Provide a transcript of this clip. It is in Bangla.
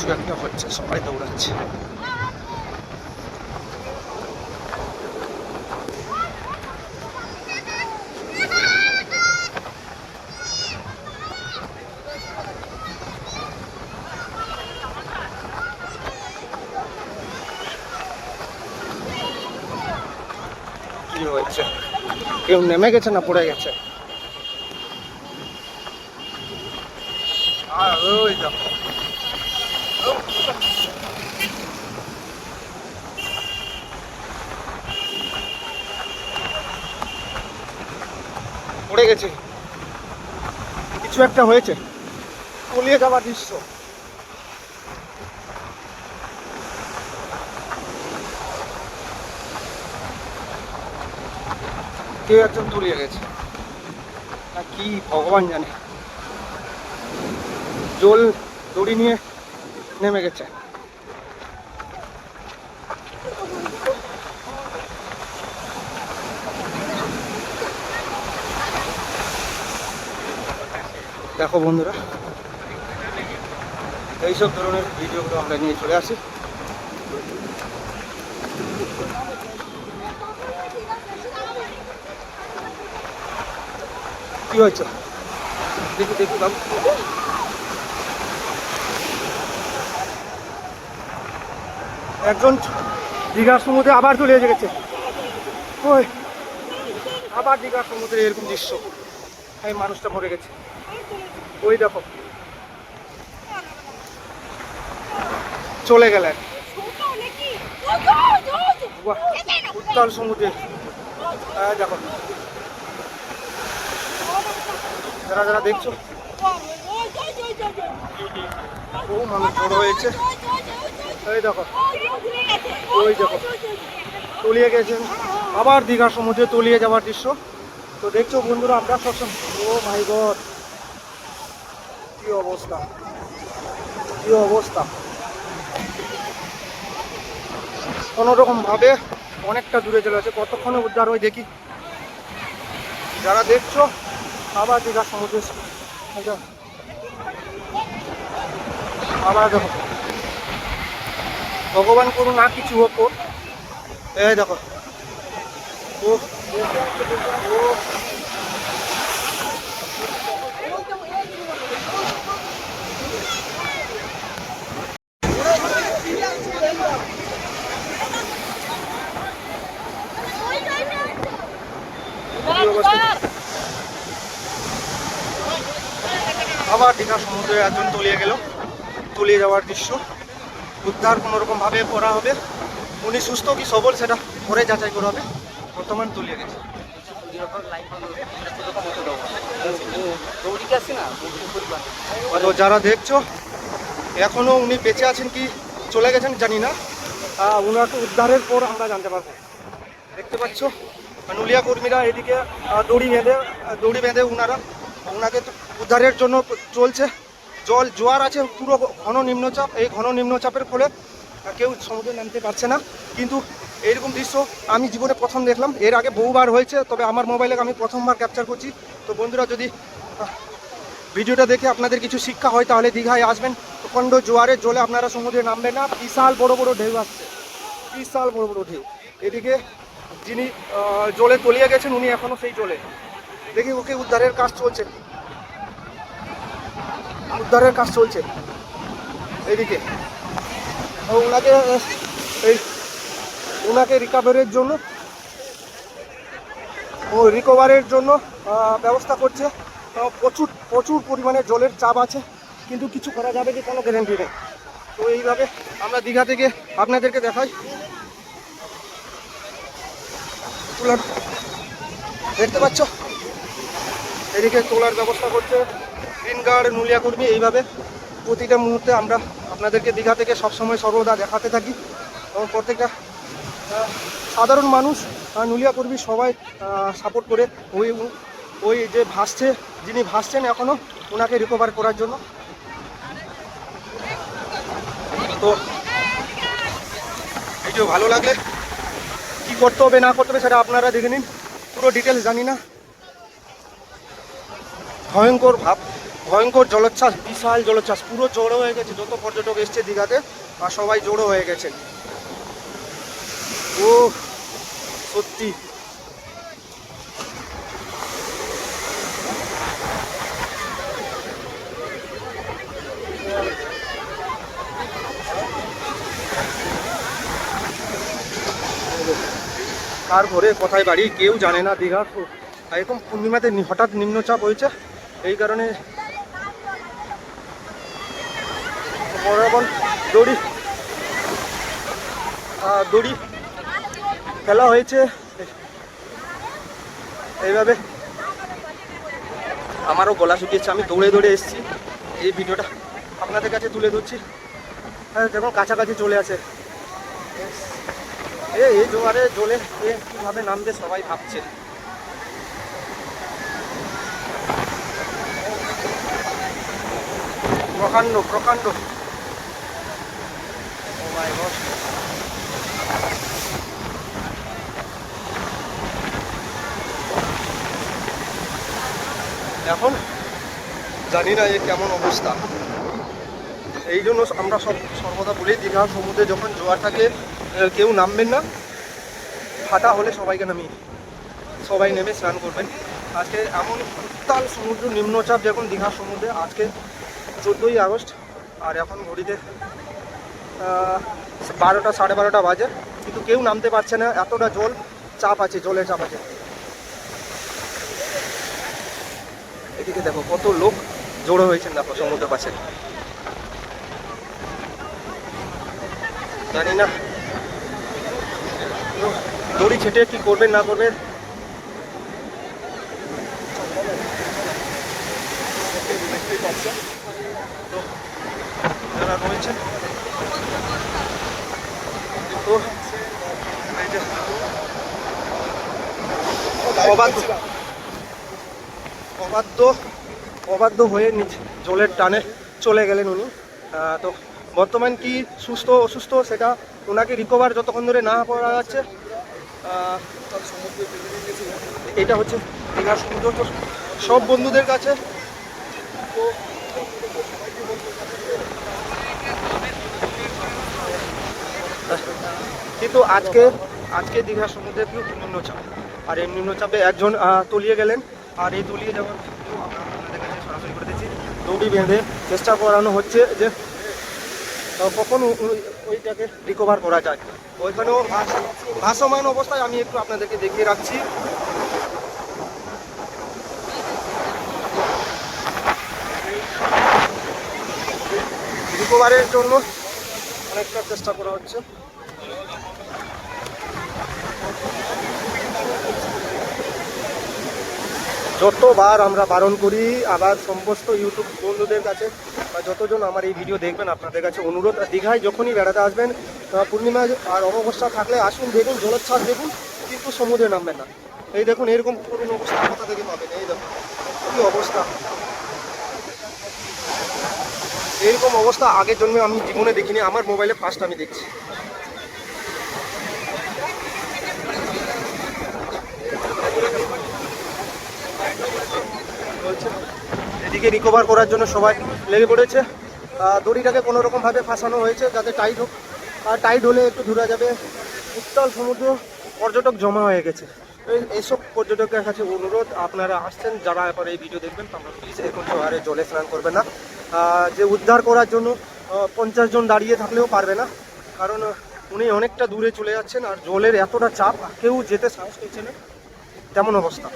কিছু একটা হচ্ছে, সবাই দৌড়াচ্ছে। কি হয়েছে? কেউ নেমে গেছে না পড়ে গেছে? আর ওই দেখো। পড়ে গেছে। কিছু একটা হয়েছে। তলিয়ে যাওয়ার দৃশ্য। কেউ একজন তলিয়ে গেছে। না কি ভগবান জানে। জল দড়ি নিয়ে নেমে গেছে। দেখো বন্ধুরা, এইসব ধরনের ভিডিওগুলো আমরা নিয়ে চলে আসি। কি হয়েছে? দেখি দেখি বাবু। একজন দীঘার সমুদ্রে আবার চলে এসে গেছে। ওই, আবার দীঘার সমুদ্রে এরকম দৃশ্য। এই মানুষটা মরে গেছে। ওই দেখো। চলে গেলেন। উত্তাল সমুদ্রে। হ্যাঁ দেখো। যারা যারা দেখছ। বহু মানুষ জড়ো হয়েছে। এই দেখো। ওই দেখো। তলিয়ে গেছেন। আবার দীঘার সমুদ্রে তলিয়ে যাওয়ার দৃশ্য। তো দেখছ বন্ধুরা, আমরা সবসময় ও মাই গড। কি অবস্থা? কি অবস্থা? কোনো রকম ভাবে অনেকটা দূরে চলে আছে কতক্ষণে উদ্ধার হয় দেখি। যারা দেখছ, আবার দীঘার সমুদ্রে আবার দেখো। ভগবান করুন না কিছু হোক এই দেখো। ও। আবার দীঘা সমুদ্রে একজন তলিয়ে গেল। তলিয়ে যাওয়ার দৃশ্য। উদ্ধার কোনো রকম ভাবে করা হবে। উনি সুস্থ কি সবল সেটা পরে যাচাই করা হবে। বর্তমান তলিয়ে গেছে। তো যারা দেখছ, এখনও উনি বেঁচে আছেন কি চলে গেছেন জানি না। উনাকে উদ্ধারের পর আমরা জানতে পারব। দেখতে পাচ্ছ? নুলিয়া কর্মীরা এদিকে দড়ি বেঁধে দড়ি বেঁধে উনারা ওনাকে উদ্ধারের জন্য চলছে। জল, জোয়ার আছে, পুরো ঘন নিম্নচাপ। এই ঘন নিম্নচাপের ফলে কেউ সমুদ্রে নামতে পারছে না। কিন্তু এইরকম দৃশ্য আমি জীবনে প্রথম দেখলাম। এর আগে বহুবার হয়েছে, তবে আমার মোবাইলে আমি প্রথমবার ক্যাপচার করছি। তো বন্ধুরা, যদি ভিডিওটা দেখে আপনাদের কিছু শিক্ষা হয়, তাহলে দীঘায় আসবেন। প্রখণ্ড জোয়ারের জলে আপনারা সমুদ্রে নামবেন না। বিশাল বড় বড় ঢেউ আসছে। বিশাল বড় বড় ঢেউ। এদিকে যিনি জলে তলিয়ে গেছেন, উনি এখনও সেই জলে। দেখি ওকে উদ্ধারের কাজ চলছে। উদ্ধারের কাজ চলছে। এদিকে ওনাকে, এই, ওনাকে রিকভারের জন্য, ও রিকভারের জন্য ব্যবস্থা করছে। প্রচুর প্রচুর পরিমাণে জলের চাপ আছে, কিন্তু কিছু করা যাবে কি কোনো গ্যারেন্টি নেই। তো এইভাবে আমরা দীঘা থেকে আপনাদেরকে দেখাই। তোলার দেখতে পাচ্ছ? এদিকে তোলার ব্যবস্থা করছে। গ্রিন গার্ড নুলিয়া কর্মী, এইভাবে প্রতিটা মুহূর্তে আমরা আপনাদেরকে দীঘা থেকে সবসময় সর্বদা দেখাতে থাকি। এবং প্রত্যেকটা সাধারণ মানুষ নুলিয়া কর্মী সবাই সাপোর্ট করে ওই ওই যে ভাসছে, যিনি ভাসছেন এখনও ওনাকে রিকভার করার জন্য। তো, ভিডিও ভালো লাগলে কি করতে হবে, না করতে হবে সেটা আপনারা দেখে নিন। পুরো ডিটেলস জানি না। ভয়ঙ্কর ভাব, ভয়ঙ্কর জলোচ্ছ্বাস, বিশাল জলোচ্ছ্বাস, পুরো জড়ো হয়ে গেছে, যত পর্যটক এসছে দীঘাতে, আর সবাই জড়ো হয়ে গেছে। ও সত্যি। কার ঘরে কোথায় বাড়ি, কেউ জানে না দীঘা। এরকম পূর্ণিমাতে হঠাৎ নিম্নচাপ হয়েছে, এই কারণে দড়ি দড়ি খেলা হয়েছে। এইভাবে আমারও গলা শুকিয়েছে। আমি দৌড়ে দৌড়ে এসেছি। এই ভিডিওটা আপনাদের কাছে তুলে ধরছি। হ্যাঁ যখন কাছাকাছি চলে আসে। এ এই জোয়ারে, জলে, এ, কীভাবে নামবে সবাই ভাবছে। প্রকাণ্ড প্রকাণ্ড। এখন জানি না এ কেমন অবস্থা। এই জন্য আমরা সব সর্বদা বলি দীঘা সমুদ্রে যখন জোয়ার থাকে কেউ নামবেন না। ফাটা হলে সবাইকে নামিয়ে সবাই নেমে স্নান করবেন। আজকে এমন উত্তাল সমুদ্র, নিম্নচাপ যখন দীঘা সমুদ্রে, আজকে চোদ্দোই আগস্ট, আর এখন ঘড়িতে বারোটা, সাড়ে বারোটা বাজে। কিন্তু কেউ নামতে পারছে না। এতটা জল, চাপ আছে, জলের চাপ আছে। এদিকে দেখো, কত লোক জড়ো হয়েছেন দেখো সমুদ্র পাশে। জানি না। দড়ি ছেটে কি করবেন, না করবেন? অবাধ্য অবাধ্য হয়ে জলের টানে চলে গেলেন উনি। তো বর্তমান কি সুস্থ, অসুস্থ সেটা ওনাকে রিকভার যতক্ষণ ধরে না করা যাচ্ছে এটা হচ্ছে দীঘার সমুদ্র তো সব বন্ধুদের কাছে কিন্তু আজকে আজকে দীঘার সমুদ্রে কিন্তু নিম্নচাপ? আর এই নিম্নচাপে একজন তলিয়ে গেলেন। আর এই তলিয়ে যাওয়ার সরাসরি করে দিচ্ছি। দৌড়ি বেঁধে চেষ্টা করানো হচ্ছে যে কখন ওইটাকে রিকভার করা যায়? ওইখানেও ভাস- ভাসমান অবস্থায় আমি একটু আপনাদেরকে দেখিয়ে রাখছি। রিকভারের জন্য অনেকটা চেষ্টা করা হচ্ছে। যতবার আমরা বারণ করি, আবার সমস্ত ইউটিউব বন্ধুদের কাছে বা যতজন আমার এই ভিডিও দেখবেন, আপনাদের কাছে অনুরোধ। আর দীঘায় যখনই বেড়াতে আসবেন পূর্ণিমা আর অমাবস্যা থাকলে আসুন, দেখুন, জলোচ্ছ্বাস দেখুন, কিন্তু সমুদ্রে নামবেন না। এই দেখুন, এরকম করুন অবস্থা কোথা থেকে পাবেন? এই দেখুন, কী অবস্থা। এরকম অবস্থা আগের জন্মে আমি জীবনে দেখিনি, আমার মোবাইলে ফার্স্ট আমি দেখছি চলছে এদিকে রিকভার করার জন্য সবাই লেগে পড়েছে। দড়িটাকে কোনো রকমভাবে ফাঁসানো হয়েছে, যাতে টাইট হোক। আর টাইট হলে একটু দূরা যাবে। উত্তাল সমুদ্র পর্যটক জমা হয়ে গেছে। এই- এইসব পর্যটকের কাছে অনুরোধ, আপনারা আসছেন, যারা এবার এই ভিডিও দেখবেন তারা প্লিজ এখন জোয়ারে জলে স্নান করবে না। যে উদ্ধার করার জন্য পঞ্চাশ জন দাঁড়িয়ে থাকলেও পারবে না। কারণ উনি অনেকটা দূরে চলে যাচ্ছেন, আর জলের এতটা চাপ কেউ যেতে সাহস পেয়েছে না। তেমন অবস্থা।